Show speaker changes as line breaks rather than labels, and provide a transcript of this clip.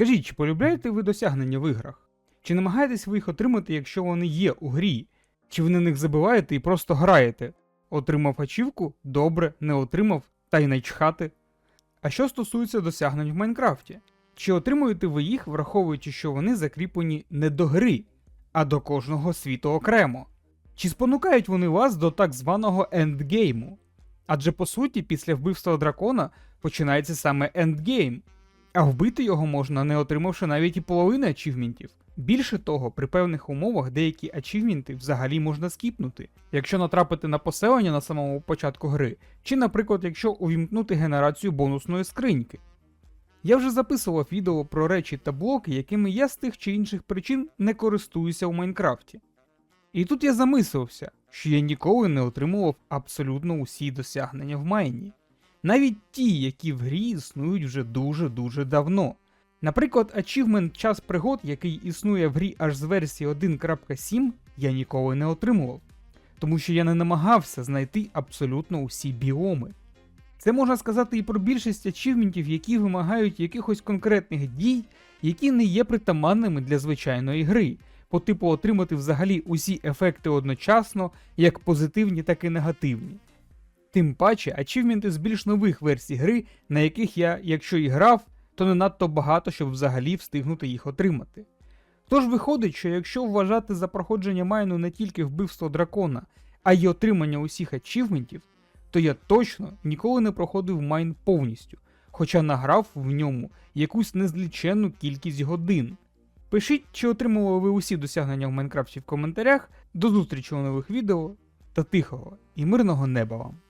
Скажіть, чи полюбляєте ви досягнення в іграх? Чи намагаєтесь ви їх отримати, якщо вони є у грі? Чи ви на них забиваєте і просто граєте? Отримав ачівку? Добре, не отримав, та й начхати. А що стосується досягнень в Майнкрафті? Чи отримуєте ви їх, враховуючи, що вони закріплені не до гри, а до кожного світу окремо? Чи спонукають вони вас до так званого ендгейму? Адже по суті, після вбивства дракона починається саме ендгейм, а вбити його можна, не отримавши навіть і половини ачівментів. Більше того, при певних умовах деякі ачівменти взагалі можна скіпнути, якщо натрапити на поселення на самому початку гри, чи, наприклад, якщо увімкнути генерацію бонусної скриньки. Я вже записував відео про речі та блоки, якими я з тих чи інших причин не користуюся у Майнкрафті. І тут я замислився, що я ніколи не отримував абсолютно усі досягнення в Майні, навіть ті, які в грі існують вже дуже-дуже давно. Наприклад, ачівмент час пригод, який існує в грі аж з версії 1.7, я ніколи не отримував, тому що я не намагався знайти абсолютно усі біоми. Це можна сказати і про більшість ачівментів, які вимагають якихось конкретних дій, які не є притаманними для звичайної гри, по типу отримати взагалі усі ефекти одночасно, як позитивні, так і негативні. Тим паче, ачівменти з більш нових версій гри, на яких я, якщо і грав, то не надто багато, щоб взагалі встигнути їх отримати. Тож виходить, що якщо вважати за проходження майну не тільки вбивство дракона, а й отримання усіх ачівментів, то я точно ніколи не проходив майн повністю, хоча награв в ньому якусь незліченну кількість годин. Пишіть, чи отримували ви усі досягнення в Майнкрафті в коментарях. До зустрічі у нових відео та тихого і мирного неба вам!